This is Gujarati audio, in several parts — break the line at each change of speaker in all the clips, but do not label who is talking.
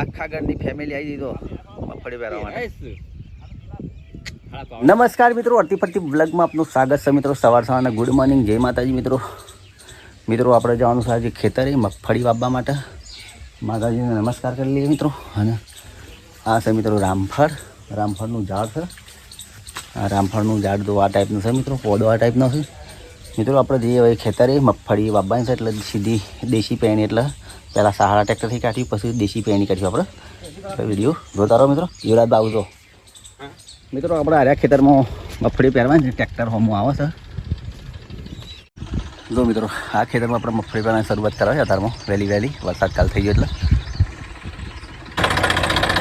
આખા ઘરની ફેમિલી આવી દીધો. મગફળી પહેરવા માટે. નમસ્કાર મિત્રો અડતી ફરતી બ્લોગમાં આપનું સ્વાગત છે મિત્રો. સવાર સવારના ગુડ મોર્નિંગ જય માતાજી મિત્રો. મિત્રો આપણે જવાનું છે આજે ખેતરે મગફળી વાવવા માટે. માતાજીને નમસ્કાર કરી લઈએ મિત્રો. અને આ છે મિત્રો રામફળ. રામફળનું ઝાડ છે. આ રામફળનું ઝાડ તો આ ટાઈપનું છે મિત્રો. પોડો આ ટાઈપનો છે. મિત્રો આપણે જઈએ હવે ખેતરે મગફળી વાવવાની છે એટલે સીધી દેશી પેણી એટલે પહેલાં સહારા ટ્રેક્ટરથી કાઢી પછી દેશી પેણી કાઢ્યું આપણે વીડિયો જોતા મિત્રો યુવરાજ બાબુ તો મિત્રો આપણે આર્યા ખેતરમાં મગફળી પહેરવાની ને ટ્રેક્ટર હોમમાં આવે છે જો મિત્રો આ ખેતરમાં આપણે મગફળી પહેરવાની શરૂઆત કરાવી અત્યારમાં વહેલી વહેલી વરસાદ કાલ થઈ ગયો એટલે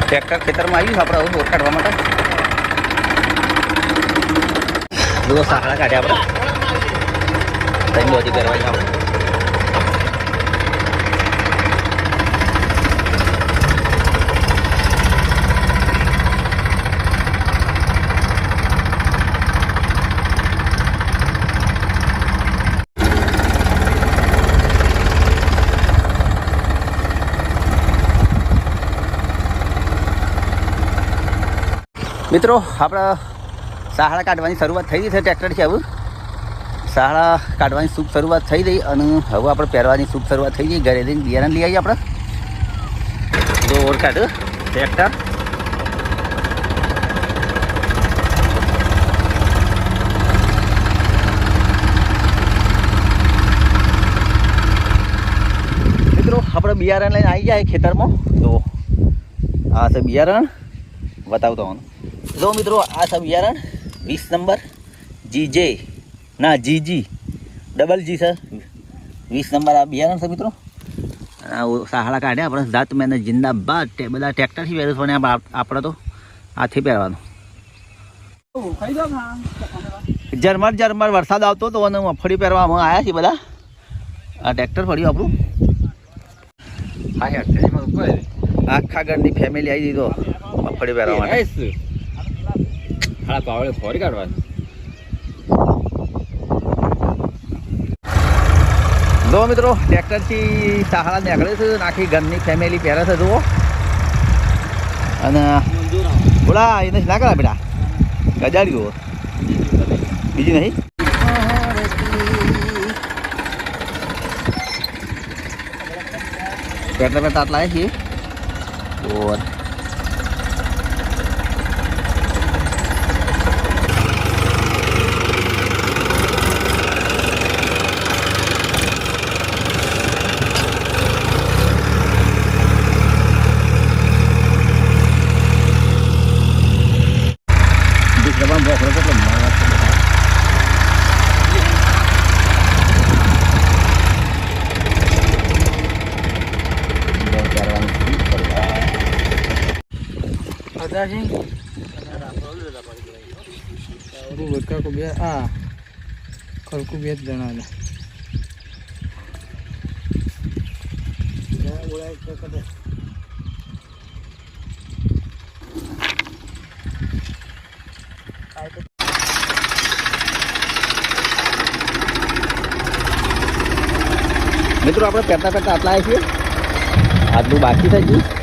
ટ્રેક્ટર ખેતરમાં આવ્યું આપણે હવે કાઢવા માટે જુઓ સાંકળા કાઢ્યા આપણે ત્રણ પહેરવાની આપણે મિત્રો, આપણે સહારા કાઢવાની શરૂઆત થઈ ગઈ છે ટ્રેક્ટરથી આવું. સહારા કાઢવાની શુભ શરૂઆત થઈ ગઈ અને હવે આપણે પહેરવાની શુભ શરૂઆત થઈ ગઈ. ઘરે જઈને બિયારણ લઈ આવીએ આપણે. જો ઓર કાઢ ટ્રેક્ટર. મિત્રો, આપણે બિયારણ લઈને આવી જાય ખેતરમાં. તો આ છે બિયારણ. બતાવતો હું જો મિત્રો, આ સબિયારણ વીસ નંબર જી જે ના G G double G sir. વીસ નંબર આ બિયારણ છે મિત્રો. ઓ- કાઢ્યા, આપણે જાત મેને જિંદાબાદ બધા ટ્રેક્ટરથી પહેરું ને આપણે તો હાથી પહેરવાનું. ઝરમર ઝરમર, વરસાદ આવતો હતો અને મફળી પહેરવામાં આવ્યા છીએ બધા. આ ટ્રેક્ટર ફર્યું આપણું. આખા ઘરની ફેમિલી આવી દીધો. મફળી પહેરવા માટે.
હા પાવડે ફોરી કાઢવાનું.
જો મિત્રો, ટ્રેક્ટરથી સહારા નીકળે છે, આખી ઘરની ફેમિલી પહેરે છે, જુઓ. અને બોલા, એને ના કરા બેટા. ગજાડ્યું બીજું નહીં? પર તાત લાવે છીએ. ઓર બીજા પણ બોકડો કેટલો મારવા છે બેટા. બહુ પહેરવાનું શું કરવા?
બરકા બે આ ખડકું બે જ જણા
મિત્રો આપણે પહેરતા પહેરતા આટલા આવીએ છીએ. આટલું બાકી થઈ ગયું.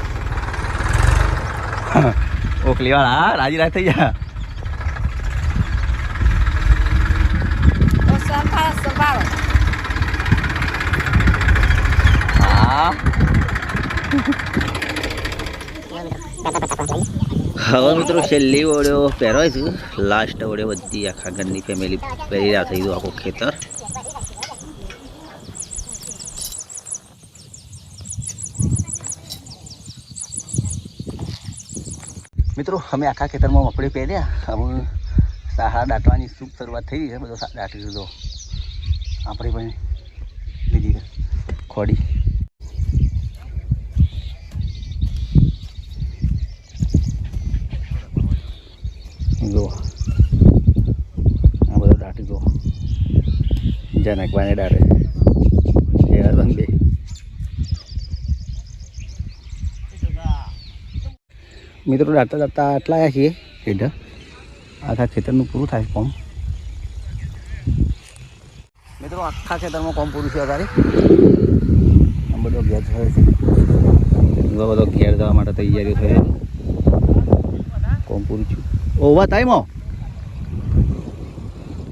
ઓકલીવાળા હા, રાજી રાજ થઈ જા હવે મિત્રો છેલ્લી ઓળ્યો પહેરવાય છે. લાસ્ટ ઓળે બધી આખા ઘરની ફેમિલી પહેરી રહ્યા થઈ ગયું આખું ખેતર. મિત્રો, અમે આખા ખેતરમાં મગફળી પહેર્યા. હવે સાહા દાંટવાની શુભ શરૂઆત થઈ છે. બધો દાટી દીધો. આપણી પણ બીજી ખોડી. જો આ બધો દાંટી દો જ્યાં નાખવાને દાટે. મિત્રો દાટતા દાટતા આટલા આવ્યા છીએ હેઠળ આખા ખેતરનું પૂરું થાય કોમ. મિત્રો, આખા ખેતરમાં કોમ પૂરું છે અત્યારે. બધો ઘેર થયો છે. બધો ઘેર જવા માટે તૈયારીઓ થઈ કોમ પૂરું છું ઓવા ટાઈમો